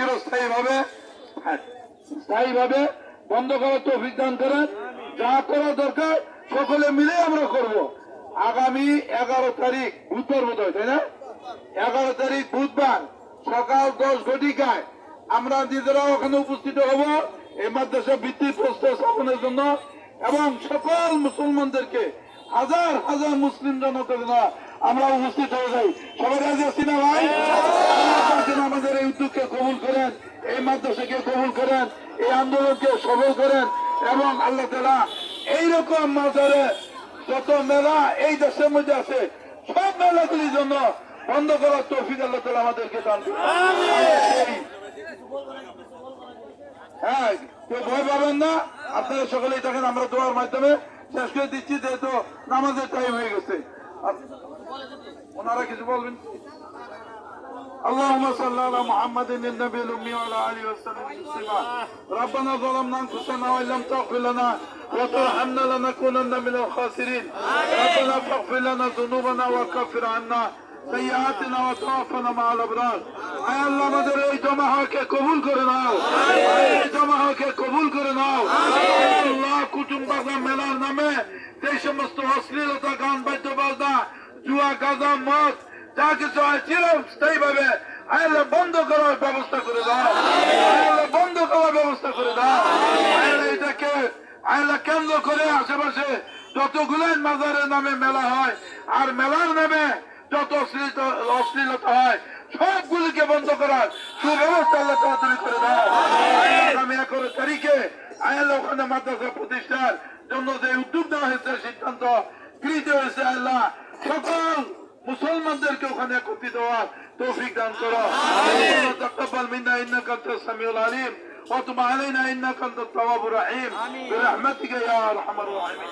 চিরস্থায়ী ভাবে, স্থায়ী ভাবে বন্ধ করার তৌফিক দান করেন। যা করা দরকার, সকলে মিলে আমরা করব। আগামী এগারো তারিখ বুধবার বোধ হয়, তাই না? এগারো তারিখ বুধবার, সকাল দশ ঘটিকায় আমরা নিজেরা ওখানে উপস্থিত হব এই মাদ্রাসা ভিত্তিক প্রস্তাব স্থাপনের জন্য এবং সকল মুসলমানদেরকে হাজার হাজার মুসলিম জনতা আমরা উপস্থিত হয়ে যাই। সবাই রাজি আছি না ভাই? আমাদের এই এই মাদ্রাসাকে কবুল করেন, এই আন্দোলনকে সফল করেন এবং আল্লাহ তালা এইরকম মাজারে যত মেলা এই দেশের মধ্যে আছে, সব মেলাগুলির জন্য বন্ধ করার তৌফিক আল্লাহ তালা আমাদেরকে দান হ্যাঁ কেউ ভয় পাবেন না, আপনারা সকলেই দেখেন আমরা দোয়ার মাধ্যমে শেষ করে দিচ্ছি, যেহেতু নামাজের টাইম হয়ে গেছে। ওনারা কিছু বলবেন? اللهم صل على محمد النبي الأمي وعلى آله وسلم تسليما ربنا ظلمنا أنفسنا وإن لم تغفر لنا وترحمنا لنكونن من الخاسرين ربنا فاغفر لنا ذنوبنا وكفر عنا سيئاتنا وتوفنا مع الأبرار আয় আল্লাহ আমাদের এই জমাহাকে কবুল করে নাও এই জমাহাকে কবুল করে নাও আল্লাহ কুটুম বাজা মেলার নামে যে সমস্ত অশ্লীলতা গান বাদ্য বাজনা জুয়া গাজা মদ যা কিছু হয় চিরস্থায়ী ভাবে আয়াল্লাহ বন্ধ করার ব্যবস্থা করে দাও। আয়াল্লাহ বন্ধ করার ব্যবস্থা করে দাও। আয়াল্লাহ এটাকে আয়াল্লাহ কেন্দ্র করে আশেপাশে যতগুলো মাজারের নামে মেলা হয়, আর মেলার নামে যত অশ্লীলতা হয়, সবগুলিকে বন্ধ করার সুব্যবস্থা আল্লাহ করে দাও। তারিখে আয়াল্লাহ ওখানে মাদ্রাসা প্রতিষ্ঠার জন্য যে উদ্যোগ নেওয়া হয়েছে, সিদ্ধান্ত গৃহীত হয়েছে আল্লাহ। সকল মুসলমানদেরকে ওখানে একত্রিত হওয়ার তৌফিক দান করো। তাকাব্বাল মিন্না ইন্নাকা আনতাস সামিউল আলিম। ওয়া তুব আলাইনা ইন্নাকা আনতাত তাওয়াবুর রহিম। বিরহমাতিকা ইয়া আরহামার রাহিমিন।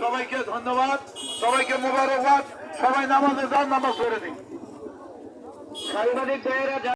সবাইকে ধন্যবাদ সবাইকে মোবারকবাদ সবাই নামাজে যান নামাজ পড়ে দিন। সাংবাদিক ভাইয়েরা